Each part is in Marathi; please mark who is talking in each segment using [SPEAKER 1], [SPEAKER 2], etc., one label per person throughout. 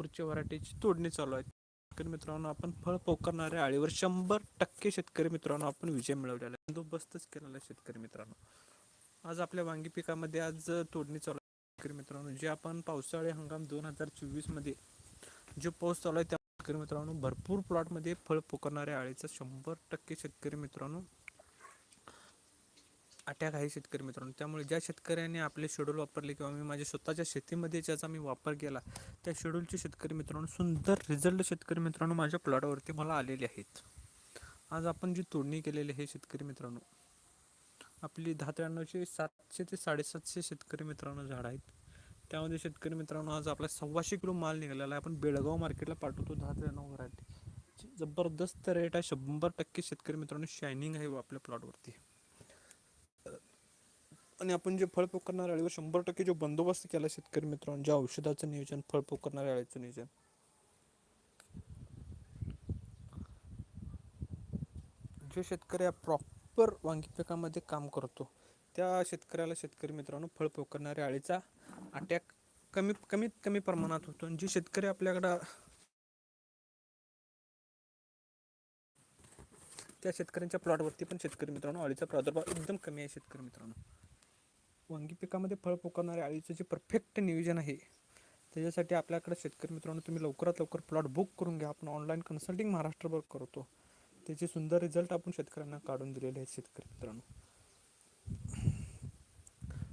[SPEAKER 1] ठाकूरच्या व्हरायटीची तोडणी चालू आहे. शेतकरी मित्रांनो आपण फळ पोकरणाऱ्या आळीवर शंभर टक्के शेतकरी मित्रांनो आपण विजय मिळवलेला आहे. बंदोबस्तच केलेला आहे शेतकरी मित्रांनो. आज आपल्या वांगी पिकामध्ये आज तोडणी चालू आहे. शेतकरी मित्रांनो जे आपण पावसाळी हंगाम दोन हजार चोवीसमध्ये जो पाऊस चालू आहे त्या शेतकरी मित्रांनो भरपूर प्लॉटमध्ये फळ पोकरणाऱ्या आळीचा शंभर टक्के शेतकरी मित्रांनो अटॅक आहे शेतकरी मित्रांनो. त्यामुळे ज्या शेतकऱ्यांनी आपले शेड्यूल वापरले किंवा मी माझ्या स्वतःच्या शेतीमध्ये ज्याचा मी वापर केला त्या शेड्यूलचे शेतकरी मित्रांनो सुंदर रिझल्ट शेतकरी मित्रांनो माझ्या प्लॉटवरती मला आलेले आहेत. आज आपण जी तोडणी केलेली आहे शेतकरी मित्रांनो आपली दहा त्र्याण्णवशे सातशे ते साडेसातशे शेतकरी मित्रांनो झाड आहेत. त्यामध्ये शेतकरी मित्रांनो आज आपला सव्वाशे किलो माल निघालेला आहे. आपण बेळगाव मार्केटला पाठवतो दहा त्र्याण्णव व्हरायटी जबरदस्त रेट आहे शंभर टक्के शेतकरी मित्रांनो शायनिंग आहे आपल्या प्लॉटवरती आणि आपण जे फळ पोकरणाऱ्या आळीवर शंभर टक्के जो बंदोबस्त केला शेतकरी मित्रांनो ज्या औषधाचं नियोजन फळ पोकरणाऱ्या आळीचं नियोजन. जो शेतकरी प्रॉपर वांगी पिकामध्ये काम करतो त्या शेतकऱ्याला शेतकरी मित्रांनो फळ पोकरणाऱ्या आळीचा अटॅक कमी कमीत कमी प्रमाणात होतो. आणि जे शेतकरी आपल्याकडं त्या शेतकऱ्यांच्या प्लॉटवरती पण शेतकरी मित्रांनो अळीचा प्रादुर्भाव एकदम कमी आहे शेतकरी मित्रांनो. वांगी पिकामध्ये फळ पोकवणाऱ्या अळीचं जे परफेक्ट नियोजन आहे त्याच्यासाठी आपल्याकडे शेतकरी मित्रांनो तुम्ही लवकरात लवकर प्लॉट बुक करून घ्या. आपण ऑनलाईन कन्सल्टिंग महाराष्ट्रभर करतो. त्याचे सुंदर रिझल्ट आपण शेतकऱ्यांना काढून दिलेले आहेत शेतकरी मित्रांनो.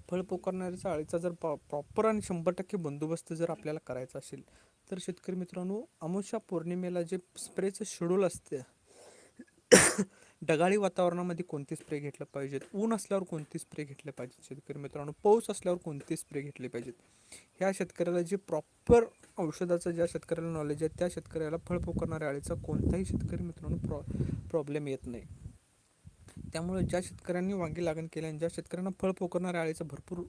[SPEAKER 1] फळ पोकारणाऱ्याचा अळीचा जर प्रॉपर आणि शंभर टक्के बंदोबस्त जर आपल्याला करायचा असेल तर शेतकरी मित्रांनो अमावस्या पौर्णिमेला जे स्प्रेचं शेड्यूल असते ढगाळी वातावरणामध्ये कोणते स्प्रे घेतलं पाहिजेत? ऊन असल्यावर कोणते स्प्रे घेतले पाहिजेत शेतकरी मित्रांनो? पाऊस असल्यावर कोणते स्प्रे घेतले पाहिजेत? ह्या शेतकऱ्याला जे प्रॉपर औषधाचं ज्या शेतकऱ्याला नॉलेज आहे त्या शेतकऱ्याला फळ पोकरणाऱ्या आळीचा कोणताही शेतकरी मित्रांनो प्रॉ प्रॉब्लेम येत नाही. त्यामुळे ज्या शेतकऱ्यांनी वांगी लागण केली आणि ज्या शेतकऱ्यांना फळ पोकरणाऱ्या आळीचा भरपूर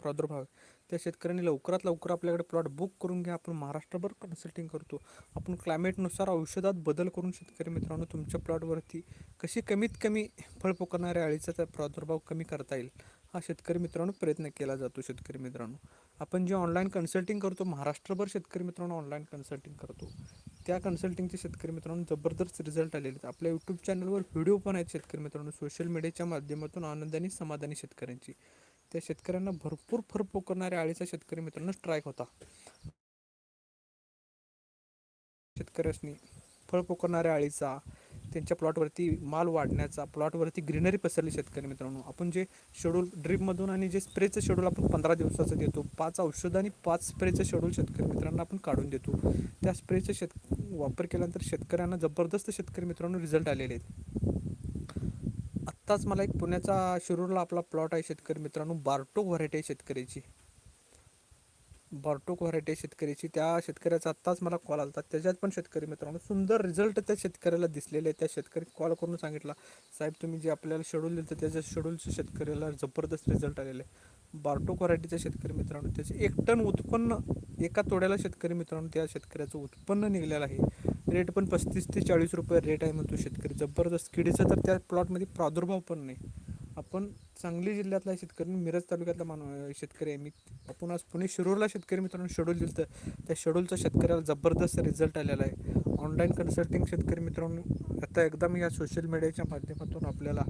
[SPEAKER 1] प्रादुर्भाव आहे. त्या शेतकऱ्यांनी लवकरात लवकर आपल्याकडे प्लॉट बुक करून घ्या. आपण महाराष्ट्रभर कन्सल्टिंग करतो. आपण क्लायमेटनुसार औषधात बदल करून शेतकरी मित्रांनो तुमच्या प्लॉटवरती कशी कमीत कमी फळ पोकणाऱ्या अळीचा त्या प्रादुर्भाव कमी करता येईल हा शेतकरी मित्रांनो प्रयत्न केला जातो. शेतकरी मित्रांनो आपण जे ऑनलाईन कन्सल्टिंग करतो महाराष्ट्रभर शेतकरी मित्रांनो ऑनलाईन कन्सल्टिंग करतो. त्या कन्सल्टिंगचे शेतकरी मित्रांनो जबरदस्त रिझल्ट आलेले आहेत. आपल्या यूट्यूब चॅनलवर व्हिडिओ पण आहेत शेतकरी मित्रांनो. सोशल मीडियाच्या माध्यमातून आनंदाने समाधानी शेतकऱ्यांची. त्या शेतकऱ्यांना भरपूर फरफो करणाऱ्या आळीचा शेतकरी मित्रांनो स्ट्राईक होता. शेतकऱ्यांनी फळ पोकरणाऱ्या आळीचा त्यांच्या प्लॉटवरती माल वाढण्याचा प्लॉटवरती ग्रीनरी पसरली शेतकरी मित्रांनो. आपण जे शेड्यूल ड्रीपमधून आणि जे स्प्रेचं शेड्यूल आपण पंधरा दिवसाचं देतो पाच औषधं आणि पाच स्प्रेचं शेड्यूल शेतकरी मित्रांना आपण काढून देतो. त्या स्प्रेचं शेत वापर केल्यानंतर शेतकऱ्यांना जबरदस्त शेतकरी मित्रांनो रिझल्ट आलेले आहेत. आत्ताच मला एक पुण्याचा शिरूरला आपला प्लॉट आहे शेतकरी मित्रांनो बार्टोक व्हरायटी आहे शेतकऱ्याची बार्टोक व्हरायटी आहे शेतकऱ्याची त्या शेतकऱ्याचा आत्ताच मला कॉल आला त्याच्यात पण शेतकरी मित्रांनो सुंदर रिझल्ट त्या शेतकऱ्याला दिसलेले त्या शेतकरी कॉल करून सांगितला साहेब तुम्ही जे आपल्याला शेड्यूल दिलं त्याच्या शेड्यूलच्या शेतकऱ्याला जबरदस्त रिझल्ट आलेले आहे बार्टो व्हरायटीच्या शेतकरी मित्रांनो त्याचे एक टन उत्पन्न एका तोड्याला शेतकरी मित्रांनो त्या शेतकऱ्याचं उत्पन्न निघलेलं आहे. रेट पण पस्तीस ते चाळीस रुपये रेट आहे म्हणतो शेतकरी. जबरदस्त किडीचा तर त्या प्लॉटमध्ये प्रादुर्भाव पण नाही. आपण सांगली जिल्ह्यातला शेतकरी मिरज तालुक्यातला मानव शेतकरी आहे मी. आपण आज पुणे शिरूरला शेतकरी मित्रांनो शेड्यूल दिलं तर त्या शेड्यूलचा शेतकऱ्याला जबरदस्त रिझल्ट आलेला आहे. ऑनलाईन कन्सल्टिंग शेतकरी मित्रांनो आता एकदम या सोशल मीडियाच्या माध्यमातून आपल्याला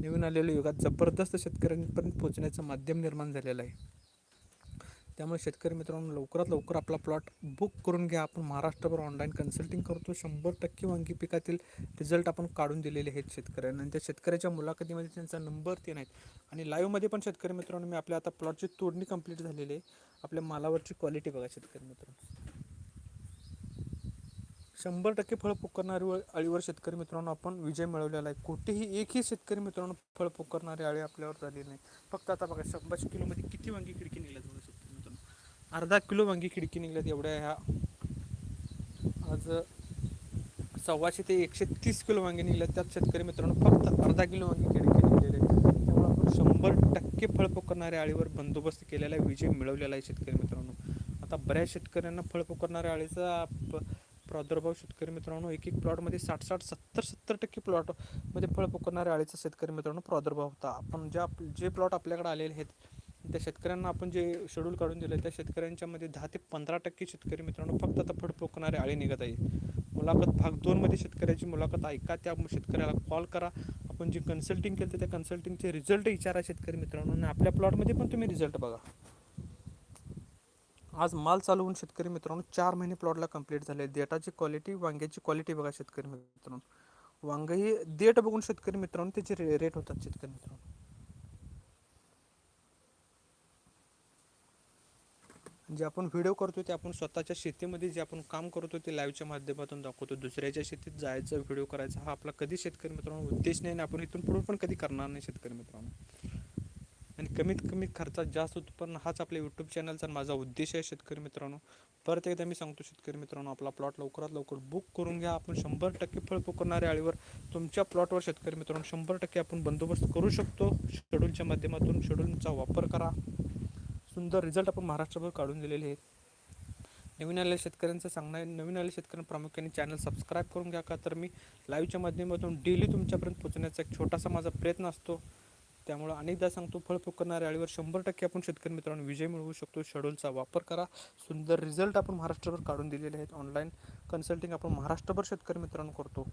[SPEAKER 1] नवीन आलेल्या युगात जबरदस्त शेतकऱ्यांपर्यंत पोहोचण्याचं माध्यम निर्माण झालेलं आहे. त्यामुळे शेतकरी मित्रांनो लवकरात लवकर आपला प्लॉट बुक करून घ्या. आपण महाराष्ट्रभर ऑनलाईन कन्सल्टिंग करतो. शंभर टक्के वांगी पिकातील रिझल्ट आपण काढून दिलेले आहेत शेतकऱ्यांना. आणि त्या शेतकऱ्याच्या मुलाखतीमध्ये त्यांचा नंबर ते नाहीत आणि लाईव्हमध्ये पण शेतकरी मित्रांनो मी आपल्या आता प्लॉटची तोडणी कंप्लीट झालेली आहे. आपल्या मालावरची क्वालिटी बघा शेतकरी मित्रांनो. शंभर टक्के फळ पोकरणारी अळीवर शेतकरी मित्रांनो आपण विजय मिळवलेला आहे. कुठेही एकही शेतकरी मित्रांनो फळ पोकरणारी अळी आपल्यावर झाली नाही. फक्त आता बघा शंभरशे किलोमध्ये किती वांगी खिडकी निघल्यात बघा शेतकरी मित्रांनो. अर्धा किलो वांगी खिडकी निघल्यात एवढ्या ह्या. आज सव्वाशे ते एकशे तीस किलो वांगे निघल्यात. त्यात शेतकरी मित्रांनो फक्त अर्धा किलो वांगी खिडकी निघलेले आहेत. त्यामुळे आपण शंभर टक्के फळ पोकरणाऱ्या अळीवर बंदोबस्त केलेला आहे. विजय मिळवलेला आहे शेतकरी मित्रांनो. आता बऱ्याच शेतकऱ्यांना फळ पोकरणाऱ्या अळीचा प्रादुर्भाव शेतकरी मित्रांनो एक एक प्लॉटमध्ये साठ साठ सत्तर सत्तर टक्के प्लॉटमध्ये फळ पोकरणाऱ्या अळीचा शेतकरी मित्रांनो प्रादुर्भाव होता. आपण ज्या जे प्लॉट आपल्याकडे आलेले आहेत त्या शेतकऱ्यांना आपण जे शेड्यूल काढून दिलं त्या शेतकऱ्यांच्यामध्ये दहा ते पंधरा टक्के शेतकरी मित्रांनो फक्त आता फडफडणारे आळी निघत आहे. मुलाखत भाग दोनमध्ये शेतकऱ्याची मुलाखत ऐका त्या शेतकऱ्याला कॉल करा. आपण जे कन्सल्टिंग केलं त्या कन्सल्टिंगचे रिझल्ट विचारा शेतकरी मित्रांनो. आणि आपल्या प्लॉटमध्ये पण तुम्ही रिझल्ट बघा. आज माल चालू होऊन शेतकरी मित्रांनो चार महिने प्लॉटला कंप्लीट झाले. देटाची क्वालिटी वांग्याची क्वालिटी बघा शेतकरी मित्रांनो. वांग ही देठ बघून शेतकरी मित्रांनो त्याचे रे रेट होतात शेतकरी मित्रांनो. जे आपण व्हिडिओ करतो ते आपण स्वतःच्या शेतीमध्ये जे आपण काम करतो ते लाईव्हच्या माध्यमातून दाखवतो. दुसऱ्याच्या शेतीत जायचं व्हिडिओ करायचा हा आपला कधी शेतकरी मित्रांनो उद्देश नाही आणि आपण इथून पुढे पण कधी करणार नाही शेतकरी मित्रांनो. आणि कमीत कमी खर्चात जास्त उत्पन्न हाच आपल्या यूट्यूब चॅनलचा माझा उद्देश आहे शेतकरी मित्रांनो. परत एकदा मी सांगतो शेतकरी मित्रांनो आपला प्लॉट लवकरात लवकर बुक करून घ्या. आपण शंभर टक्के फळ पुकारणाऱ्या आळीवर तुमच्या प्लॉटवर शेतकरी मित्रांनो शंभर टक्के आपण बंदोबस्त करू शकतो. शेड्यूलच्या माध्यमातून शेड्यूलचा वापर करा. सुंदर रिझल्ट आपण महाराष्ट्रभर काढून दिलेले आहेत. नवीन आलेल्या शेतकऱ्यांचं सांगणं आहे नवीन आलेल्या शेतकऱ्यांना प्रामुख्याने चॅनल सबस्क्राईब करून घ्या का? तर मी लाईव्हच्या माध्यमातून डेली तुमच्यापर्यंत पोहोचण्याचा एक छोटासा माझा प्रयत्न असतो. त्यामुळं अनेकदा सांगतो फळ पुकारणाऱ्या आळीवर शंभर टक्के आपण शेतकरी मित्रांनो विजय मिळवू शकतो. शेड्यूलचा वापर करा. सुंदर रिझल्ट आपण महाराष्ट्रभर काढून दिलेले आहेत. ऑनलाईन कन्सल्टिंग आपण महाराष्ट्रभर शेतकरी मित्रांनो करतो.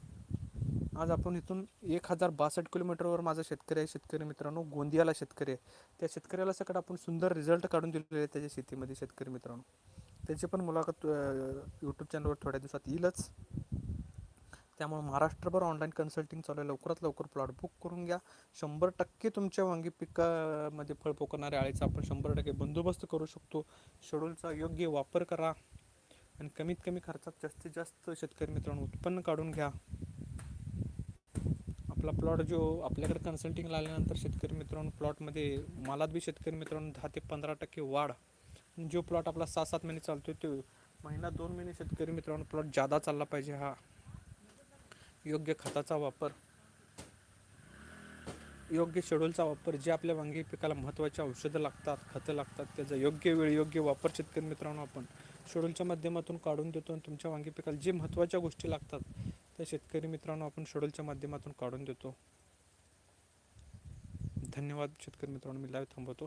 [SPEAKER 1] आज आपण इथून एक हजार बासष्ट किलोमीटरवर माझा शेतकरी आहे. शेतकरी मित्रांनो गोंदियाला शेतकरी आहे. त्या शेतकऱ्याला सकट आपण सुंदर रिझल्ट काढून दिलेले आहे त्याच्या शेतीमध्ये शेतकरी मित्रांनो. त्याची पण मुलाखत यूट्यूब चॅनलवर थोड्या दिवसात येईलच. त्यामुळे महाराष्ट्रभर ऑनलाईन कन्सल्टिंग चालू आहे. लवकरात लवकर प्लॉट बुक करून घ्या. शंभर टक्के तुमच्या वांगी पिकामध्ये फळ पोकणाऱ्या आळीचा आपण शंभर टक्के बंदोबस्त करू शकतो. शेड्यूलचा योग्य वापर करा आणि कमीत कमी खर्चात जास्तीत जास्त शेतकरी मित्रांनो उत्पन्न काढून घ्या. आपला प्लॉट जो आपल्याकडे कन्सल्टिंगला आल्यानंतर शेतकरी मित्रांनो प्लॉटमध्ये मालात बी शेतकरी मित्रांनो दहा ते पंधरा टक्के वाढ. जो प्लॉट आपला सहा सात महिने चालतो तो महिना दोन महिने शेतकरी मित्रांनो प्लॉट जादा चालला पाहिजे हा. योग्य खताचा वापर योग्य शेड्यूलचा वापर जे आपल्या वांगी पिकाला महत्त्वाची औषधं लागतात खतं लागतात त्याचा योग्य वेळ योग्य वापर शेतकरी मित्रांनो आपण शेड्यूलच्या माध्यमातून काढून देतो आणि तुमच्या वांगी पिकाला जे महत्त्वाच्या गोष्टी लागतात त्या शेतकरी मित्रांनो आपण शेड्यूलच्या माध्यमातून काढून देतो. धन्यवाद शेतकरी मित्रांनो मी लाईव्ह थांबवतो.